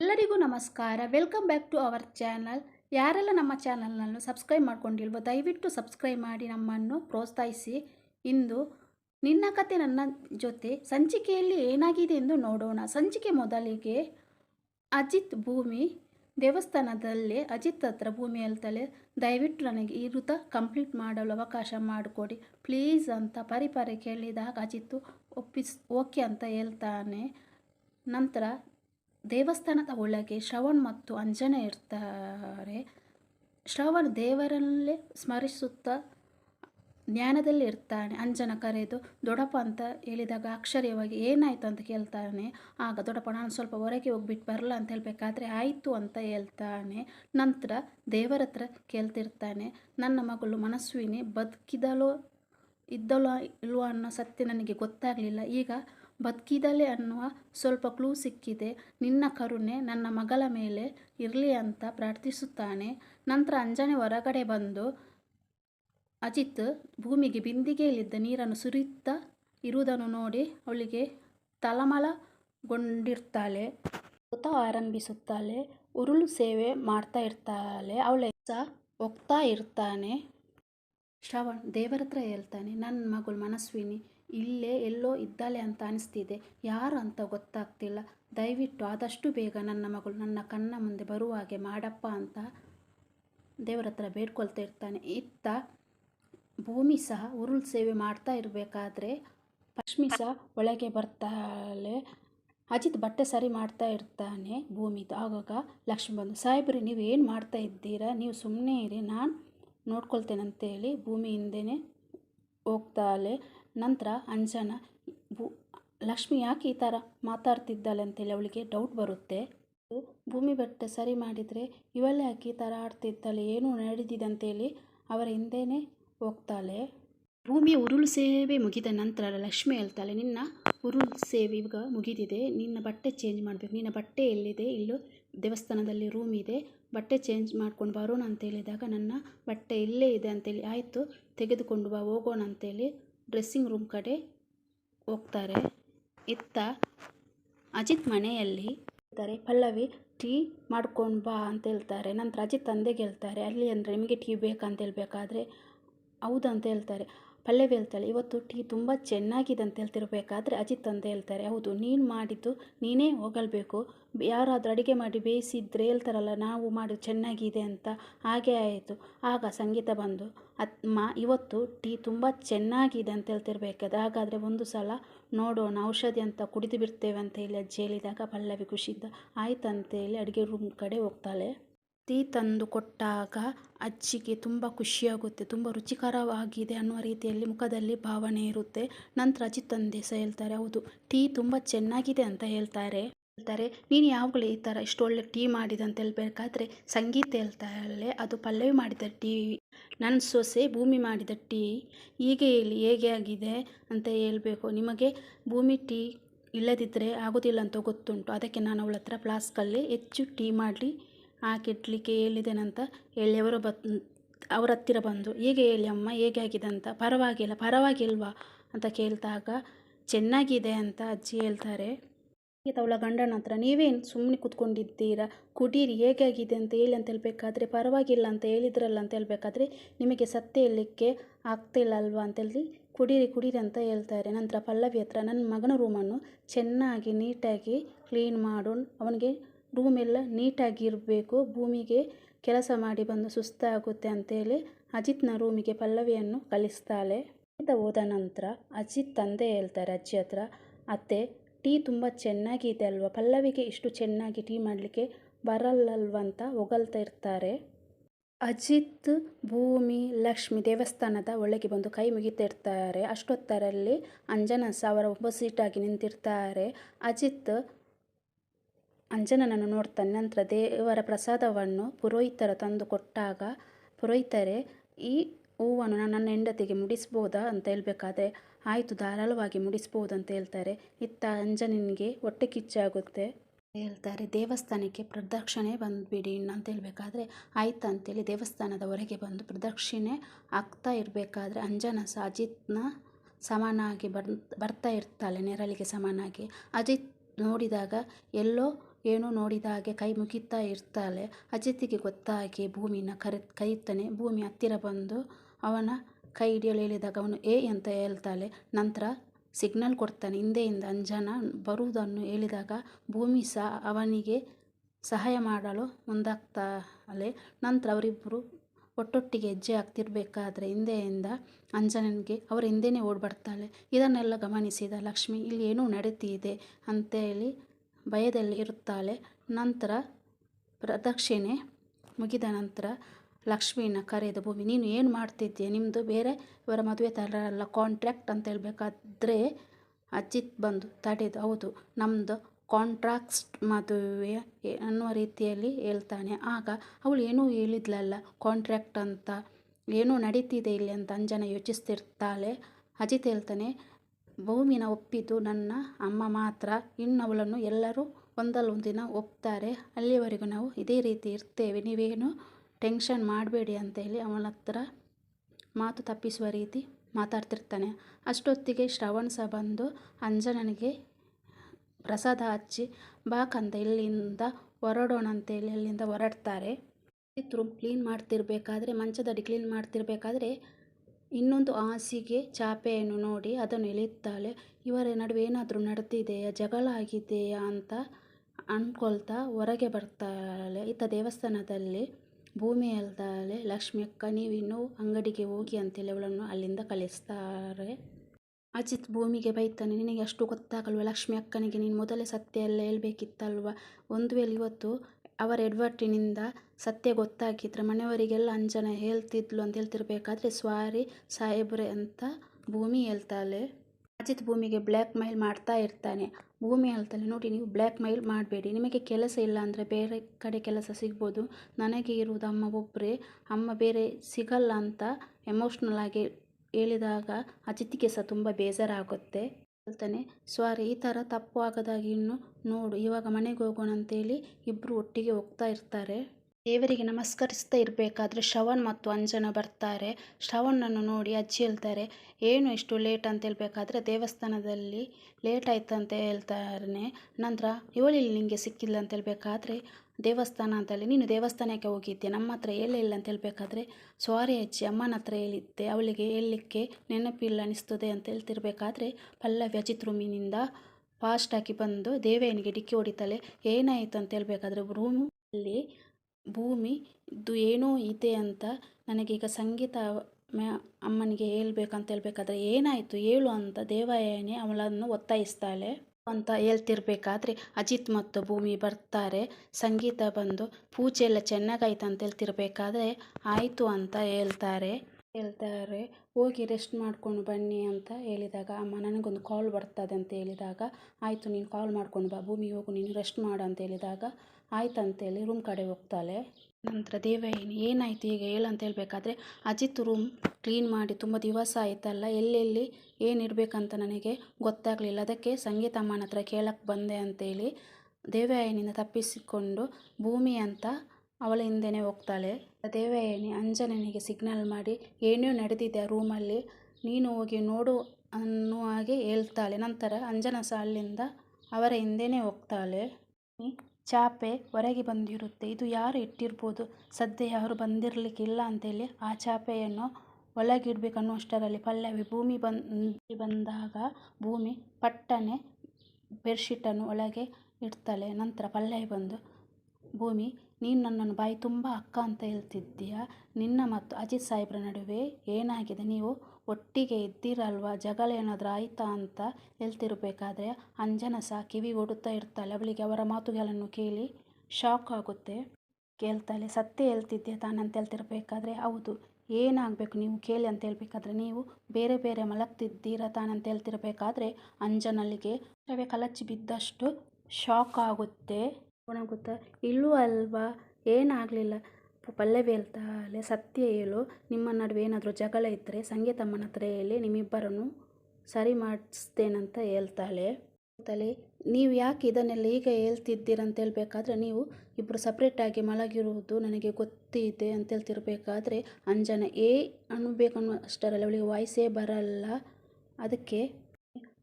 ಎಲ್ಲರಿಗೂ ನಮಸ್ಕಾರ. Welcome back to our channel. ಯಾರೆಲ್ಲ ನಮ್ಮ ಚಾನಲ್ನನ್ನು ಸಬ್ಸ್ಕ್ರೈಬ್ ಮಾಡ್ಕೊಂಡಿಲ್ವೋ, ದಯವಿಟ್ಟು ಸಬ್ಸ್ಕ್ರೈಬ್ ಮಾಡಿ ನಮ್ಮನ್ನು ಪ್ರೋತ್ಸಾಹಿಸಿ. ಇಂದು ನಿನ್ನ ಕತೆ ನನ್ನ ಜೊತೆ ಸಂಚಿಕೆಯಲ್ಲಿ ಏನಾಗಿದೆ ಎಂದು ನೋಡೋಣ. ಸಂಚಿಕೆ ಮೊದಲಿಗೆ ಅಜಿತ್ ಭೂಮಿ ದೇವಸ್ಥಾನದಲ್ಲಿ, ಅಜಿತ್ ಹತ್ರ ಭೂಮಿ ಹೇಳ್ತಾಳೆ ದಯವಿಟ್ಟು ನನಗೆ ಈ ವೃತ ಕಂಪ್ಲೀಟ್ ಮಾಡಲು ಅವಕಾಶ ಮಾಡಿಕೊಡಿ. ಪ್ಲೀಸ್ ಅಂತ ಪರಿ ಪರಿ ಕೇಳಿದಾಗ ಅಜಿತ್ ಒಪ್ಪಿಸ್ ಓಕೆ ಅಂತ ಹೇಳ್ತಾನೆ. ನಂತರ ದೇವಸ್ಥಾನದ ಒಳಗೆ ಶ್ರವಣ್ ಮತ್ತು ಅಂಜನ ಇರ್ತಾರೆ. ಶ್ರವಣ್ ದೇವರಲ್ಲೇ ಸ್ಮರಿಸುತ್ತಾ ಜ್ಞಾನದಲ್ಲಿ ಇರ್ತಾನೆ. ಅಂಜನ ಕರೆದು, ದೊಡ್ಡಪ್ಪ ಅಂತ ಹೇಳಿದಾಗ ಆಶ್ಚರ್ಯವಾಗಿ ಏನಾಯಿತು ಅಂತ ಕೇಳ್ತಾನೆ. ಆಗ ದೊಡ್ಡಪ್ಪ, ನಾನು ಸ್ವಲ್ಪ ಹೊರಗೆ ಹೋಗ್ಬಿಟ್ಟು ಬರಲ್ಲ ಅಂತ ಹೇಳಬೇಕಾದ್ರೆ ಆಯಿತು ಅಂತ ಹೇಳ್ತಾನೆ. ನಂತರ ದೇವರ ಹತ್ರ ಕೇಳ್ತಿರ್ತಾನೆ, ನನ್ನ ಮಗಳು ಮನಸ್ವಿನಿ ಬದುಕಿದಲೋ ಇದ್ದಲೋ ಇಲ್ವೋ ಅನ್ನೋ ಸತ್ಯ ನನಗೆ ಗೊತ್ತಾಗಲಿಲ್ಲ. ಈಗ ಬದುಕಿದಲೇ ಅನ್ನುವ ಸ್ವಲ್ಪ ಕ್ಲೂ ಸಿಕ್ಕಿದೆ. ನಿನ್ನ ಕರುಣೆ ನನ್ನ ಮಗಳ ಮೇಲೆ ಇರಲಿ ಅಂತ ಪ್ರಾರ್ಥಿಸುತ್ತಾನೆ. ನಂತರ ಅಂಜನೆ ಹೊರಗಡೆ ಬಂದು, ಅಜಿತ್, ಭೂಮಿಗೆ ಬಿಂದಿಗೆಯಲ್ಲಿದ್ದ ನೀರನ್ನು ಸುರಿಯುತ್ತಾ ಇರುವುದನ್ನು ನೋಡಿ ಅವಳಿಗೆ ತಲಮಲಗೊಂಡಿರ್ತಾಳೆ ಸುತ್ತ ಆರಂಭಿಸುತ್ತಾಳೆ. ಉರುಳು ಸೇವೆ ಮಾಡ್ತಾ ಇರ್ತಾಳೆ. ಅವಳ ಸಹ ಹೋಗ್ತಾ ಇರ್ತಾನೆ. ಶ್ರವಣ್ ದೇವರ ಹತ್ರ ಹೇಳ್ತಾನೆ, ನನ್ನ ಮಗಳು ಮನಸ್ವಿನಿ ಇಲ್ಲೇ ಎಲ್ಲೋ ಇದ್ದಾಳೆ ಅಂತ ಅನಿಸ್ತಿದೆ. ಯಾರು ಅಂತ ಗೊತ್ತಾಗ್ತಿಲ್ಲ. ದಯವಿಟ್ಟು ಆದಷ್ಟು ಬೇಗ ನನ್ನ ಮಗಳು ನನ್ನ ಕಣ್ಣ ಮುಂದೆ ಬರುವ ಹಾಗೆ ಮಾಡಪ್ಪ ಅಂತ ದೇವರ ಹತ್ರ ಬೇಡ್ಕೊಳ್ತಾ ಇರ್ತಾನೆ. ಇತ್ತ ಭೂಮಿ ಸಹ ಉರುಳು ಸೇವೆ ಮಾಡ್ತಾ ಇರಬೇಕಾದ್ರೆ ಲಕ್ಷ್ಮಿ ಸಹ ಒಳಗೆ ಬರ್ತಾಳೆ. ಅಜಿತ್ ಬಟ್ಟೆ ಸರಿ ಮಾಡ್ತಾ ಇರ್ತಾನೆ ಭೂಮಿದು. ಆವಾಗ ಲಕ್ಷ್ಮಿ ಬಂದು, ಸಾಹೇಬ್ರಿ, ನೀವು ಏನು ಮಾಡ್ತಾ ಇದ್ದೀರಾ? ನೀವು ಸುಮ್ಮನೆ ಇರಿ, ನಾನು ನೋಡ್ಕೊಳ್ತೇನೆ ಅಂತೇಳಿ ಭೂಮಿ ಹಿಂದೆನೇ ಹೋಗ್ತಾಳೆ. ನಂತರ ಅಂಜನ, ಭೂ, ಲಕ್ಷ್ಮಿ ಯಾಕೆ ಈ ಥರ ಮಾತಾಡ್ತಿದ್ದಾಳೆ ಅಂತೇಳಿ ಅವಳಿಗೆ ಡೌಟ್ ಬರುತ್ತೆ. ಭೂಮಿ ಬಟ್ಟೆ ಸರಿ ಮಾಡಿದರೆ ಇವಳೆ ಯಾಕೆ ಈ ಥರ ಆಡ್ತಿದ್ದಾಳೆ ಏನು ನಡೆದಿದೆ ಅಂತೇಳಿ ಅವರ ಹಿಂದೆನೇ ಹೋಗ್ತಾಳೆ. ಭೂಮಿಯ ಉರುಳು ಸೇವೆ ಮುಗಿದ ನಂತರ ಲಕ್ಷ್ಮಿ ಹೇಳ್ತಾಳೆ, ನಿನ್ನ ಉರುಳು ಸೇವೆ ಈಗ ಮುಗಿದಿದೆ, ನಿನ್ನ ಬಟ್ಟೆ ಚೇಂಜ್ ಮಾಡಬೇಕು, ನಿನ್ನ ಬಟ್ಟೆ ಎಲ್ಲಿದೆ? ಇಲ್ಲೂ ದೇವಸ್ಥಾನದಲ್ಲಿ ರೂಮ್ ಇದೆ, ಬಟ್ಟೆ ಚೇಂಜ್ ಮಾಡ್ಕೊಂಡು ಬರೋಣ ಅಂತ ಹೇಳಿದಾಗ ನನ್ನ ಬಟ್ಟೆ ಇಲ್ಲೇ ಇದೆ ಅಂತೇಳಿ, ಆಯಿತು ತೆಗೆದುಕೊಂಡು ಬಾ, ಹೋಗೋಣ ಅಂತೇಳಿ ಡ್ರೆಸ್ಸಿಂಗ್ ರೂಮ್ ಕಡೆ ಹೋಗ್ತಾರೆ. ಇತ್ತ ಅಜಿತ್ ಮನೆಯಲ್ಲಿ ಹೇಳ್ತಾರೆ, ಪಲ್ಲವಿ, ಟೀ ಮಾಡ್ಕೊಂಡು ಬಾ ಅಂತ ಹೇಳ್ತಾರೆ. ನಂತರ ಅಜಿತ್ ತಂದೆಗೆ ಹೇಳ್ತಾರೆ ಅಲ್ಲಿ ಅಂದರೆ ನಿಮಗೆ ಟೀ ಬೇಕಂತ ಹೇಳ್ಬೇಕಾದ್ರೆ ಹೌದಂತ ಹೇಳ್ತಾರೆ. ಪಲ್ಲವಿ ಹೇಳ್ತಾಳೆ ಇವತ್ತು ಟೀ ತುಂಬ ಚೆನ್ನಾಗಿದೆ ಅಂತ ಹೇಳ್ತಿರ್ಬೇಕಾದ್ರೆ ಅಜಿತ್ ತಂದೆ ಹೇಳ್ತಾರೆ. ಹೌದು, ನೀನು ಮಾಡಿದ್ದು ನೀನೇ ಹೋಗಲ್ಬೇಕು. ಯಾರಾದರೂ ಅಡುಗೆ ಮಾಡಿ ಬೇಯಿಸಿದ್ರೆ ಹೇಳ್ತಾರಲ್ಲ, ನಾವು ಮಾಡೋದು ಚೆನ್ನಾಗಿದೆ ಅಂತ. ಹಾಗೆ ಆಯಿತು. ಆಗ ಸಂಗೀತ ಬಂದು ಅಮ್ಮ ಇವತ್ತು ಟೀ ತುಂಬ ಚೆನ್ನಾಗಿದೆ ಅಂತ ಹೇಳ್ತಿರ್ಬೇಕಾದ್ರೆ, ಹಾಗಾದರೆ ಒಂದು ಸಲ ನೋಡೋಣ, ಔಷಧಿ ಅಂತ ಕುಡಿದು ಬಿಡ್ತೇವೆ ಅಂತ ಹೇಳಿ ಅಜ್ಜಿ ಹೇಳಿದಾಗ ಪಲ್ಲವಿ ಖುಷಿಯಿಂದ ಆಯ್ತಂತೇಳಿ ಅಡುಗೆ ರೂಮ್ ಕಡೆ ಹೋಗ್ತಾಳೆ. ಟೀ ತಂದು ಕೊಟ್ಟಾಗ ಅಜ್ಜಿಗೆ ತುಂಬ ಖುಷಿಯಾಗುತ್ತೆ, ತುಂಬ ರುಚಿಕರವಾಗಿದೆ ಅನ್ನುವ ರೀತಿಯಲ್ಲಿ ಮುಖದಲ್ಲಿ ಭಾವನೆ ಇರುತ್ತೆ. ನಂತರ ಅಜ್ಜಿ ತಂದೆ ಸಹ ಹೇಳ್ತಾರೆ, ಹೌದು, ಟೀ ತುಂಬ ಚೆನ್ನಾಗಿದೆ ಅಂತ ಹೇಳ್ತಾರೆ. ಹೇಳ್ತಾರೆ, ನೀನು ಯಾವಾಗಲೂ ಈ ಥರ ಇಷ್ಟು ಒಳ್ಳೆ ಟೀ ಮಾಡಿದೆ ಅಂತ ಹೇಳಬೇಕಾದ್ರೆ ಸಂಗೀತ ಹೇಳ್ತಾಳೆ ಅದು ಪಲ್ಲವಿ ಮಾಡಿದ ಟೀ, ನನ್ನ ಸೊಸೆ ಭೂಮಿ ಮಾಡಿದ ಟೀ, ಹೀಗೆ ಹೇಳಿ, ಹೇಗೆ ಆಗಿದೆ ಅಂತ ಹೇಳಬೇಕು. ನಿಮಗೆ ಭೂಮಿ ಟೀ ಇಲ್ಲದಿದ್ದರೆ ಆಗೋದಿಲ್ಲ ಅಂತ ಗೊತ್ತುಂಟು, ಅದಕ್ಕೆ ನಾನು ಅವಳ ಹತ್ರ ಫ್ಲಾಸ್ಕಲ್ಲಿ ಹೆಚ್ಚು ಟೀ ಮಾಡಲಿ ಹಾಕಿಡ್ಲಿಕ್ಕೆ ಹೇಳಿದೆನಂತ ಹೇಳಿ ಅವರು ಬತ್, ಅವರ ಹತ್ತಿರ ಬಂದು, ಹೇಗೆ ಹೇಳಿ ಅಮ್ಮ, ಹೇಗೆ ಆಗಿದೆ ಅಂತ? ಪರವಾಗಿಲ್ಲ, ಪರವಾಗಿಲ್ವಾ? ಅಂತ ಕೇಳಿದಾಗ, ಚೆನ್ನಾಗಿದೆ ಅಂತ ಅಜ್ಜಿ ಹೇಳ್ತಾರೆ. ಅವಳ ಗಂಡನ ಹತ್ರ ನೀವೇನು ಸುಮ್ಮನೆ ಕೂತ್ಕೊಂಡಿದ್ದೀರಾ? ಕುಡೀರಿ ಹೇಗೆ ಅಂತ ಹೇಳಿ ಅಂತ ಹೇಳಬೇಕಾದ್ರೆ, ಪರವಾಗಿಲ್ಲ ಅಂತ ಹೇಳಿದ್ರಲ್ಲ ಅಂತ ಹೇಳಬೇಕಾದ್ರೆ, ನಿಮಗೆ ಸತ್ಯ ಹೇಳಲಿಕ್ಕೆ ಆಗ್ತಿಲ್ಲ ಅಲ್ವಾ ಅಂತೇಳಿ ಕುಡೀರಿ ಕುಡೀರಿ ಅಂತ ಹೇಳ್ತಾರೆ. ನಂತರ ಪಲ್ಲವಿ ಹತ್ರ, ನನ್ನ ಮಗನ ರೂಮನ್ನು ಚೆನ್ನಾಗಿ ನೀಟಾಗಿ ಕ್ಲೀನ್ ಮಾಡು, ಅವನಿಗೆ ರೂಮೆಲ್ಲ ನೀಟಾಗಿರಬೇಕು, ಭೂಮಿಗೆ ಕೆಲಸ ಮಾಡಿ ಬಂದು ಸುಸ್ತಾಗುತ್ತೆ ಅಂತೇಳಿ ಅಜಿತ್ನ ರೂಮಿಗೆ ಪಲ್ಲವಿಯನ್ನು ಕಳಿಸ್ತಾಳೆ. ಹೋದ ನಂತರ ಅಜಿತ್ ತಂದೆ ಹೇಳ್ತಾರೆ, ಅಜ್ಜಿ ಹತ್ರ, ಅತ್ತೆ, ಟೀ ತುಂಬ ಚೆನ್ನಾಗಿದೆ ಅಲ್ವಾ? ಪಲ್ಲವಿಗೆ ಇಷ್ಟು ಚೆನ್ನಾಗಿ ಟೀ ಮಾಡಲಿಕ್ಕೆ ಬರಲ್ಲಲ್ವಂತ ಹೊಗಳ್ತಾ ಇರ್ತಾರೆ. ಅಜಿತ್ ಭೂಮಿ, ಲಕ್ಷ್ಮಿ ದೇವಸ್ಥಾನದ ಒಳಗೆ ಬಂದು ಕೈ ಮುಗಿತಾ ಇರ್ತಾರೆ. ಅಷ್ಟೊತ್ತರಲ್ಲಿ ಅಂಜನ ಸಹ ಒಬ್ಬ ಸೀಟಾಗಿ ನಿಂತಿರ್ತಾರೆ. ಅಜಿತ್ ಅಂಜನನನ್ನು ನೋಡ್ತಾನೆ. ನಂತರ ದೇವರ ಪ್ರಸಾದವನ್ನು ಪುರೋಹಿತರ ತಂದು ಕೊಟ್ಟಾಗ ಪುರೋಹಿತರೆ, ಈ ಹೂವನ್ನು ನಾನು ನನ್ನ ಹೆಂಡತಿಗೆ ಮುಡಿಸ್ಬೋದಾ ಅಂತ ಹೇಳಬೇಕಾದ್ರೆ, ಆಯಿತು, ಧಾರಾಳವಾಗಿ ಮುಡಿಸ್ಬೋದು ಅಂತ ಹೇಳ್ತಾರೆ. ಇತ್ತ ಅಂಜನನಿಗೆ ಹೊಟ್ಟೆ ಕಿಚ್ಚಾಗುತ್ತೆ ಹೇಳ್ತಾರೆ, ದೇವಸ್ಥಾನಕ್ಕೆ ಪ್ರದಕ್ಷಿಣೆ ಬಂದುಬಿಡಿ ಅಂತ ಹೇಳಬೇಕಾದ್ರೆ, ಆಯ್ತು ಅಂತೇಳಿ ದೇವಸ್ಥಾನದ ಹೊರಗೆ ಬಂದು ಪ್ರದಕ್ಷಿಣೆ ಆಗ್ತಾ ಇರಬೇಕಾದ್ರೆ, ಅಂಜನ ಸಹ ಅಜಿತ್ನ ಸಮಾನಾಗಿ ಬರ್, ಬರ್ತಾ ಇರ್ತಾಳೆ, ನೆರಳಿಗೆ ಸಮಾನಾಗಿ. ಅಜಿತ್ ನೋಡಿದಾಗ ಎಲ್ಲೋ ಏನೋ ನೋಡಿದ ಹಾಗೆ ಕೈ ಮುಗಿತಾ ಇರ್ತಾಳೆ. ಅಜಿತಿಗೆ ಗೊತ್ತಾಗಿ ಭೂಮಿನ ಕರೆ, ಕರೀತಾನೆ, ಭೂಮಿ ಹತ್ತಿರ ಬಂದು ಅವನ ಕೈ ಹಿಡಿಯಲು ಹೇಳಿದಾಗ ಅವನು ಏ ಅಂತ ಹೇಳ್ತಾಳೆ. ನಂತರ ಸಿಗ್ನಲ್ ಕೊಡ್ತಾನೆ. ಹಿಂದೆಯಿಂದ ಅಂಜನ ಬರುವುದನ್ನು ಹೇಳಿದಾಗ ಭೂಮಿ ಸಹ ಅವನಿಗೆ ಸಹಾಯ ಮಾಡಲು ಮುಂದಾಗ್ತಾಳೆ. ನಂತರ ಅವರಿಬ್ಬರು ಒಟ್ಟೊಟ್ಟಿಗೆ ಹೆಜ್ಜೆ ಹಾಕ್ತಿರ್ಬೇಕಾದ್ರೆ ಹಿಂದೆಯಿಂದ ಅಂಜನನಿಗೆ ಅವರ ಹಿಂದೆಯೇ ಓಡಿಬರ್ತಾಳೆ ಇದನ್ನೆಲ್ಲ ಗಮನಿಸಿದ ಲಕ್ಷ್ಮಿ, ಇಲ್ಲಿ ಏನೂ ನಡೀತಿದೆ ಅಂತೇಳಿ ಭಯದಲ್ಲಿ ಇರುತ್ತಾಳೆ. ನಂತರ ಪ್ರದಕ್ಷಿಣೆ ಮುಗಿದ ನಂತರ ಲಕ್ಷ್ಮಿನ ಕರೆದು, ಭೂಮಿ, ನೀನು ಏನು ಮಾಡ್ತಿದ್ದೀಯ ನಿಮ್ಮದು ಬೇರೆ ಇವರ ಮದುವೆ ತರಲ್ಲ ಕಾಂಟ್ರ್ಯಾಕ್ಟ್ ಅಂತ ಹೇಳಬೇಕಾದ್ರೆ ಅಜಿತ್ ಬಂದು ತಡೆದು, ಹೌದು ನಮ್ಮದು ಕಾಂಟ್ರಾಕ್ಟ್ ಮದುವೆ ಅನ್ನುವ ರೀತಿಯಲ್ಲಿ ಹೇಳ್ತಾನೆ. ಆಗ ಅವಳು ಏನೂ ಹೇಳಿದ್ಲಲ್ಲ ಕಾಂಟ್ರ್ಯಾಕ್ಟ್ ಅಂತ, ಏನೂ ನಡೀತಿದೆ ಇಲ್ಲಿ ಅಂತ ಅಂಜನ ಯೋಚಿಸ್ತಿರ್ತಾಳೆ. ಅಜಿತ್ ಹೇಳ್ತಾನೆ ಭೂಮಿನ ಒಪ್ಪಿದ್ದು ನನ್ನ ಅಮ್ಮ ಮಾತ್ರ. ಇನ್ನು ಅವಳನ್ನು ಎಲ್ಲರೂ ಒಂದಲ್ಲ ಒಂದು ದಿನ ಒಪ್ತಾರೆ. ಅಲ್ಲಿವರೆಗೂ ನಾವು ಇದೇ ರೀತಿ ಇರ್ತೇವೆ. ನೀವೇನು ಟೆನ್ಷನ್ ಮಾಡಬೇಡಿ ಅಂತೇಳಿ ಅವನ ಹತ್ರ ಮಾತು ತಪ್ಪಿಸುವ ರೀತಿ ಮಾತಾಡ್ತಿರ್ತಾನೆ. ಅಷ್ಟೊತ್ತಿಗೆ ಶ್ರವಣ್ ಸಹ ಬಂದು ಅಂಜನನಿಗೆ ಪ್ರಸಾದ ಹಚ್ಚಿ ಬಾಕಂತ ಇಲ್ಲಿಂದ ಹೊರಡೋಣ ಅಂತೇಳಿ ಅಲ್ಲಿಂದ ಹೊರಡ್ತಾರೆ. ರೂಮ್ ಕ್ಲೀನ್ ಮಾಡ್ತಿರ್ಬೇಕಾದ್ರೆ, ಮಂಚದಡಿ ಕ್ಲೀನ್ ಮಾಡ್ತಿರ್ಬೇಕಾದ್ರೆ ಇನ್ನೊಂದು ಹಾಸಿಗೆ ಚಾಪೆಯನ್ನು ನೋಡಿ ಅದನ್ನು ಎಳೆಯುತ್ತಾಳೆ. ಇವರ ನಡುವೆ ಏನಾದರೂ ನಡೆದಿದೆಯಾ? ಜಗಳ ಆಗಿದೆಯಾ ಅಂತ ಅಂದ್ಕೊಳ್ತಾ ಹೊರಗೆ ಬರ್ತಾಳೆ. ಇತ್ತ ದೇವಸ್ಥಾನದಲ್ಲಿ ಭೂಮಿ ಹೇಳ್ತಾಳೆ ಲಕ್ಷ್ಮಿ ಅಕ್ಕ ಅಂಗಡಿಗೆ ಹೋಗಿ ಅಂತೇಳಿ ಅವಳನ್ನು ಅಲ್ಲಿಂದ ಕಳಿಸ್ತಾರೆ. ಅಜಿತ್ ಭೂಮಿಗೆ ಬೈತಾನೆ, ನಿನಗೆ ಅಷ್ಟು ಗೊತ್ತಾಗಲ್ವ? ಲಕ್ಷ್ಮಿ ಅಕ್ಕನಿಗೆ ನೀನು ಮೊದಲೇ ಸತ್ಯ ಎಲ್ಲ ಹೇಳ್ಬೇಕಿತ್ತಲ್ವ? ಒಂದು ವೇಳೆ ಇವತ್ತು ಅವರ ಎಡ್ವರ್ಟಿನಿಂದ ಸತ್ಯ ಗೊತ್ತಾಗಿದ್ರೆ ಮನೆಯವರಿಗೆಲ್ಲ ಅಂಜನ ಹೇಳ್ತಿದ್ಲು ಅಂತ ಹೇಳ್ತಿರ್ಬೇಕಾದ್ರೆ, ಸ್ವಾರಿ ಸಾಹೇಬ್ರೆ ಅಂತ ಭೂಮಿ ಹೇಳ್ತಾಳೆ. ಅಜಿತ್ ಭೂಮಿಗೆ ಬ್ಲ್ಯಾಕ್ ಮೈಲ್ ಮಾಡ್ತಾ ಇರ್ತಾನೆ. ಭೂಮಿ ಹೇಳ್ತಾನೆ, ನೋಡಿ, ನೀವು ಬ್ಲ್ಯಾಕ್ ಮೈಲ್ ಮಾಡಬೇಡಿ. ನಿಮಗೆ ಕೆಲಸ ಇಲ್ಲ ಅಂದರೆ ಬೇರೆ ಕಡೆ ಕೆಲಸ ಸಿಗ್ಬೋದು. ನನಗೆ ಇರುವುದು ಅಮ್ಮ ಒಬ್ಬರೇ. ಅಮ್ಮ ಬೇರೆ ಸಿಗಲ್ಲ ಅಂತ ಎಮೋಷ್ನಲ್ ಆಗಿ ಹೇಳಿದಾಗ ಅಜಿತ್ಗೆ ಸಹ ತುಂಬ ಬೇಜಾರಾಗುತ್ತೆ. ಹೇಳ್ತಾನೆ, ಸ್ವಾರಿ, ಈ ಥರ ತಪ್ಪು ಆಗೋದಾಗಿ ಇನ್ನು ನೋಡು, ಇವಾಗ ಮನೆಗೆ ಹೋಗೋಣ ಅಂತೇಳಿ ಇಬ್ಬರು ಒಟ್ಟಿಗೆ ಹೋಗ್ತಾ ಇರ್ತಾರೆ. ದೇವರಿಗೆ ನಮಸ್ಕರಿಸ್ತಾ ಇರಬೇಕಾದ್ರೆ ಶ್ರವಣ್ ಮತ್ತು ಅಂಜನ ಬರ್ತಾರೆ. ಶ್ರವಣನ್ನು ನೋಡಿ ಅಜ್ಜಿ ಹೇಳ್ತಾರೆ, ಏನು ಇಷ್ಟು ಲೇಟ್ ಅಂತ ಹೇಳಬೇಕಾದ್ರೆ ದೇವಸ್ಥಾನದಲ್ಲಿ ಲೇಟ್ ಅಂತ ಹೇಳ್ತಾರೆ ನಂತರ ಇವಳಿಲ್ಲಿ ನಿಮಗೆ ಸಿಕ್ಕಿಲ್ಲ ಅಂತ ಹೇಳಬೇಕಾದ್ರೆ ದೇವಸ್ಥಾನ ಅಂತಲ್ಲಿ ನೀನು ದೇವಸ್ಥಾನಕ್ಕೆ ಹೋಗಿದ್ದೆ, ನಮ್ಮ ಹತ್ರ ಹೇಳಿಲ್ಲ ಅಂತ ಹೇಳಬೇಕಾದ್ರೆ ಸ್ವಾರಿ ಅಜ್ಜಿ, ಅಮ್ಮನ ಹತ್ರ ಹೇಳಿದ್ದೆ, ಅವಳಿಗೆ ಹೇಳಲಿಕ್ಕೆ ನೆನಪಿಲ್ಲ ಅನಿಸ್ತದೆ ಅಂತ ಹೇಳ್ತಿರ್ಬೇಕಾದ್ರೆ ಪಲ್ಲವಿ ಅಜಿತ್ ರೂಮಿನಿಂದ ಫಾಸ್ಟಾಗಿ ಬಂದು ದೇವೇನಿಗೆ ಡಿಕ್ಕಿ ಹೊಡಿತಾಳೆ, ಏನಾಯಿತು ಅಂತ ಹೇಳಬೇಕಾದ್ರೆ ರೂಮಲ್ಲಿ ಭೂಮಿ, ಇದು ಏನೋ ಇದೆ ಅಂತ ನನಗೀಗ ಸಂಗೀತ ಮ್ಯಾ ಅಮ್ಮನಿಗೆ ಹೇಳ್ಬೇಕಂತ ಹೇಳ್ಬೇಕಾದ್ರೆ ಏನಾಯಿತು, ಹೇಳು ಅಂತ ದೇವಯಾನಿ ಅವಳನ್ನು ಒತ್ತಾಯಿಸ್ತಾಳೆ. ಅಂತ ಹೇಳ್ತಿರ್ಬೇಕಾದ್ರೆ ಅಜಿತ್ ಮತ್ತು ಭೂಮಿ ಬರ್ತಾರೆ, ಸಂಗೀತ ಬಂದು ಪೂಜೆ ಎಲ್ಲ ಚೆನ್ನಾಗಾಯ್ತು ಅಂತ ಹೇಳ್ತಿರ್ಬೇಕಾದ್ರೆ ಆಯಿತು ಅಂತ ಹೇಳ್ತಾರೆ. ಹೇಳ್ತಾರೆ, ಹೋಗಿ ರೆಸ್ಟ್ ಮಾಡ್ಕೊಂಡು ಬನ್ನಿ ಅಂತ ಹೇಳಿದಾಗ, ಅಮ್ಮ ನನಗೊಂದು ಕಾಲ್ ಬರ್ತದೆ ಅಂತ ಹೇಳಿದಾಗ, ಆಯಿತು ನೀನು ಕಾಲ್ ಮಾಡ್ಕೊಂಡು ಬಾ ಭೂಮಿ ಹೋಗು, ನೀನು ರೆಸ್ಟ್ ಮಾಡು ಅಂತ ಹೇಳಿದಾಗ ಆಯ್ತು ಅಂತೇಳಿ ರೂಮ್ ಕಡೆ ಹೋಗ್ತಾಳೆ. ನಂತರ ದೇವಯಾನಿ ಏನಾಯಿತು ಈಗ ಹೇಳಂತ ಹೇಳ್ಬೇಕಾದ್ರೆ, ಅಜಿತ್ ರೂಮ್ ಕ್ಲೀನ್ ಮಾಡಿ ತುಂಬ ದಿವಸ ಆಯ್ತಲ್ಲ, ಎಲ್ಲೆಲ್ಲಿ ಏನು ಇಡಬೇಕಂತ ನನಗೆ ಗೊತ್ತಾಗಲಿಲ್ಲ. ಅದಕ್ಕೆ ಸಂಗೀತ ಅಮ್ಮನ ಹತ್ರ ಕೇಳಕ್ಕೆ ಬಂದೆ ಅಂತೇಳಿ ದೇವಯಾನಿಯಿಂದ ತಪ್ಪಿಸಿಕೊಂಡು ಭೂಮಿ ಅಂತ ಅವಳ ಹಿಂದೆನೇ ಹೋಗ್ತಾಳೆ. ದೇವಯಾನಿ ಅಂಜನನಿಗೆ ಸಿಗ್ನಲ್ ಮಾಡಿ ಏನೋ ನಡೆದಿದೆ ಆ ರೂಮಲ್ಲಿ ನೀನು ಹೋಗಿ ನೋಡು ಅನ್ನುವ ಹಾಗೆ ಹೇಳ್ತಾಳೆ. ನಂತರ ಅಂಜನ ಸಹ ಅವರ ಹಿಂದೆನೇ ಹೋಗ್ತಾಳೆ. ಚಾಪೆ ಹೊರಗೆ ಬಂದಿರುತ್ತೆ. ಇದು ಯಾರು ಇಟ್ಟಿರ್ಬೋದು? ಸದ್ಯ ಯಾರು ಬಂದಿರಲಿಕ್ಕಿಲ್ಲ ಅಂತೇಳಿ ಆ ಚಾಪೆಯನ್ನು ಒಳಗಿಡ್ಬೇಕು ಅನ್ನುವಷ್ಟರಲ್ಲಿ ಪಲ್ಲವಿ ಭೂಮಿ ಬಂದು ಬಂದಾಗ ಭೂಮಿ ಪಟ್ಟನೆ ಬೆಡ್ಶೀಟನ್ನು ಒಳಗೆ ಇಡ್ತಾಳೆ. ನಂತರ ಪಲ್ಲವಿ ಬಂದು, ಭೂಮಿ, ನೀನು ನನ್ನನ್ನು ಬಾಯಿ ತುಂಬ ಅಕ್ಕ ಅಂತ ಹೇಳ್ತಿದ್ದೀಯ? ನಿನ್ನ ಮತ್ತು ಅಜಿತ್ ಸಾಹೇಬ್ರ ನಡುವೆ ಏನಾಗಿದೆ? ನೀವು ಒಟ್ಟಿಗೆ ಇದ್ದೀರಲ್ವಾ? ಜಗಳ ಏನಾದರೂ ಆಯಿತಾ ಅಂತ ಹೇಳ್ತಿರ್ಬೇಕಾದ್ರೆ ಅಂಜನ ಸಹ ಕಿವಿಗೊಡುತ್ತಾ ಇರ್ತಾಳೆ. ಅವಳಿಗೆ ಅವರ ಮಾತುಗಳನ್ನು ಕೇಳಿ ಶಾಕ್ ಆಗುತ್ತೆ. ಕೇಳ್ತಾಳೆ, ಸತ್ಯ ಹೇಳ್ತಿದ್ದೆ ತಾನಂತ ಹೇಳ್ತಿರ್ಬೇಕಾದ್ರೆ, ಹೌದು, ಏನಾಗಬೇಕು ನೀವು ಕೇಳಿ ಅಂತ ಹೇಳ್ಬೇಕಾದ್ರೆ, ನೀವು ಬೇರೆ ಬೇರೆ ಮಲಗ್ತಿದ್ದೀರಾ ತಾನಂತ ಹೇಳ್ತಿರ್ಬೇಕಾದ್ರೆ ಅಂಜನಲ್ಲಿಗೆ ರವೆ ಕಲಚಿ ಬಿದ್ದಷ್ಟು ಶಾಕ್ ಆಗುತ್ತೆ. ಗೊತ್ತಾ ಇಲ್ಲೂ ಅಲ್ವಾ? ಏನಾಗಲಿಲ್ಲ. ಪಲ್ಲವಿ ಹೇಳ್ತಾಳೆ ಸತ್ಯ ಹೇಳು. ನಿಮ್ಮ ನಡುವೆ ಏನಾದರೂ ಜಗಳ ಇದ್ದರೆ ಸಂಗೀತಮ್ಮನ ಹತ್ರ ಹೇಳಿ ನಿಮ್ಮಿಬ್ಬರನ್ನು ಸರಿ ಮಾಡಿಸ್ತೇನಂತ ಹೇಳ್ತಾಳೆ. ಹೇಳ್ತಾಳೆ, ನೀವು ಯಾಕೆ ಇದನ್ನೆಲ್ಲ ಈಗ ಹೇಳ್ತಿದ್ದೀರ ಅಂತ ಹೇಳ್ಬೇಕಾದ್ರೆ ನೀವು ಇಬ್ಬರು ಸಪ್ರೇಟಾಗಿ ಮಲಗಿರುವುದು ನನಗೆ ಗೊತ್ತಿದೆ ಅಂತ ಹೇಳ್ತಿರ್ಬೇಕಾದ್ರೆ ಅಂಜನ, ಏ ಅನ್ನಬೇಕನ್ನೋ ಅಷ್ಟರಲ್ಲಿ ಅವಳಿಗೆ ವಾಯ್ಸೇ ಬರಲ್ಲ. ಅದಕ್ಕೆ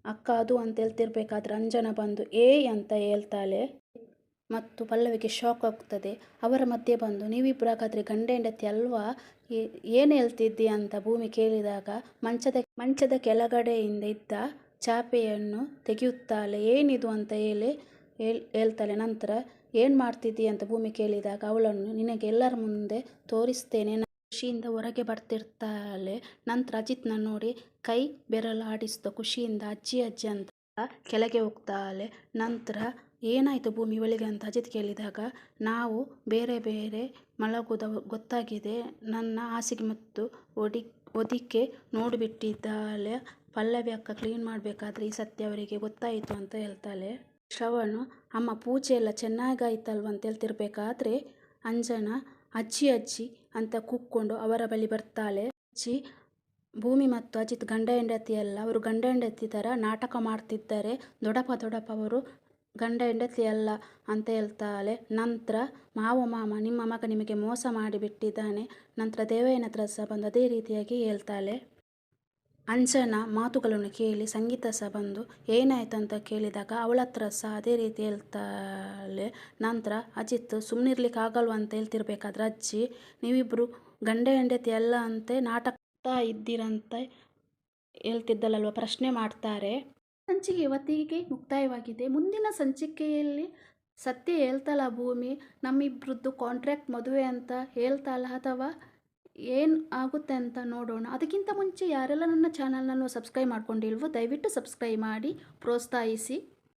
ಅಕ್ಕ ಅದು ಅಂತ ಹೇಳ್ತಿರ್ಬೇಕಾದ್ರೆ ಅಂಜನ ಬಂದು ಏ ಅಂತ ಹೇಳ್ತಾಳೆ. ಮತ್ತು ಪಲ್ಲವಿಗೆ ಶಾಕ್ ಆಗ್ತದೆ. ಅವರ ಮಧ್ಯೆ ಬಂದು ನೀವಿಬ್ಬರು ಹಾಗಾದರೆ ಗಂಡ, ಹೆಂಡತಿ ಅಲ್ವಾ? ಏನು ಹೇಳ್ತಿದ್ದಿ ಅಂತ ಭೂಮಿ ಕೇಳಿದಾಗ, ಮಂಚದ ಮಂಚದ ಕೆಳಗಡೆಯಿಂದ ಇದ್ದ ಚಾಪೆಯನ್ನು ತೆಗೆಯುತ್ತಾಳೆ. ಏನಿದು ಅಂತ ಹೇಳಿ, ಹೇಳ್, ಹೇಳ್ತಾಳೆ. ನಂತರ, ಏನು ಮಾಡ್ತಿದ್ದಿ ಅಂತ ಭೂಮಿ ಕೇಳಿದಾಗ, ಅವಳನ್ನು ನಿನಗೆ ಎಲ್ಲರ ಮುಂದೆ ತೋರಿಸ್ತೇನೆ. ಖುಷಿಯಿಂದ ಹೊರಗೆ ಬರ್ತಿರ್ತಾಳೆ. ನಂತರ ಅಜಿತ್ನ ನೋಡಿ, ಕೈ ಬೆರಳು ಆಡಿಸ್ತಾ ಖುಷಿಯಿಂದ ಅಜ್ಜಿ ಅಜ್ಜಿ ಅಂತ ಕೆಳಗೆ ಹೋಗ್ತಾಳೆ. ನಂತರ ಏನಾಯಿತು ಭೂಮಿ ಇವಳಿಗೆ ಅಂತ ಅಜಿತ್ ಕೇಳಿದಾಗ, ನಾವು ಬೇರೆ ಬೇರೆ ಮಲಗುದ, ಗೊತ್ತಾಗಿದೆ. ನನ್ನ ಹಾಸಿಗೆ ಮತ್ತು ಒಡಿ ಹೊದಿಕೆ ನೋಡಿಬಿಟ್ಟಿದ್ದಾಳೆ. ಪಲ್ಲವಿ ಅಕ್ಕ ಕ್ಲೀನ್ ಮಾಡಬೇಕಾದ್ರೆ ಈ ಸತ್ಯ ಅವರಿಗೆ ಗೊತ್ತಾಯಿತು ಅಂತ ಹೇಳ್ತಾಳೆ. ಶ್ರವಣು, ಅಮ್ಮ, ಪೂಜೆ ಎಲ್ಲ ಚೆನ್ನಾಗಾಯ್ತಲ್ವ ಅಂತ ಹೇಳ್ತಿರ್ಬೇಕಾದ್ರೆ ಅಂಜನಾ ಅಜ್ಜಿ ಅಜ್ಜಿ ಅಂತ ಕೂಕ್ಕೊಂಡು ಅವರ ಬಳಿ ಬರ್ತಾಳೆ. ಅಜ್ಜಿ, ಭೂಮಿ ಮತ್ತು ಅಜಿತ್ ಗಂಡ ಹೆಂಡತಿ ಅಲ್ಲ. ಅವರು ಗಂಡ ಹೆಂಡತಿ ಥರ ನಾಟಕ ಮಾಡ್ತಿದ್ದಾರೆ. ದೊಡಪ ದೊಡಪ ಅವರು ಗಂಡ ಹೆಂಡತಿ ಅಲ್ಲ ಅಂತ ಹೇಳ್ತಾಳೆ. ನಂತರ ಮಾವ ಮಾಮ, ನಿಮ್ಮ ಮಗ ನಿಮಗೆ ಮೋಸ ಮಾಡಿಬಿಟ್ಟಿದ್ದಾನೆ. ನಂತರ ದೇವಯ್ಯನ ಹತ್ರ ಸಹ ಬಂದು ಅದೇ ರೀತಿಯಾಗಿ ಹೇಳ್ತಾಳೆ. ಅಂಜನ ಮಾತುಗಳನ್ನು ಕೇಳಿ ಸಂಗೀತ ಸಹ ಬಂದು, ಏನಾಯ್ತು ಅಂತ ಕೇಳಿದಾಗ ಅವಳ ಹತ್ರ ಸಹ ಅದೇ ರೀತಿ ಹೇಳ್ತಾಳೆ. ನಂತರ, ಅಜಿತ್ ಸುಮ್ಮನಿರ್ಲಿಕ್ಕೆ ಆಗಲ್ವ ಅಂತ ಹೇಳ್ತಿರ್ಬೇಕಾದ್ರೆ ಅಜ್ಜಿ ನೀವಿಬ್ಬರು ಗಂಡ ಹೆಂಡತಿ ಅಲ್ಲ ಅಂತೆ ನಾಟಕ ಇದ್ದೀರಂತ ಹೇಳ್ತಿದ್ದಲ್ಲಲ್ವ ಪ್ರಶ್ನೆ ಮಾಡ್ತಾರೆ. ಸಂಚಿಕೆ ಇವತ್ತಿಗೆ ಮುಕ್ತಾಯವಾಗಿದೆ. ಮುಂದಿನ ಸಂಚಿಕೆಯಲ್ಲಿ ಸತ್ಯ ಹೇಳ್ತಾಳ ಭೂಮಿ ನಮ್ಮಿಬ್ಬರದ್ದು ಕಾಂಟ್ರಾಕ್ಟ್ ಮದುವೆ ಅಂತ ಹೇಳ್ತಾಳ ಅಥವಾ ಏನು ಆಗುತ್ತೆ ಅಂತ ನೋಡೋಣ. ಅದಕ್ಕಿಂತ ಮುಂಚೆ ಯಾರೆಲ್ಲ ನನ್ನ ಚಾನಲ್ನನ್ನು ಸಬ್ಸ್ಕ್ರೈಬ್ ಮಾಡ್ಕೊಂಡಿಲ್ವೋ ದಯವಿಟ್ಟು ಸಬ್ಸ್ಕ್ರೈಬ್ ಮಾಡಿ, ಪ್ರೋತ್ಸಾಹಿಸಿ.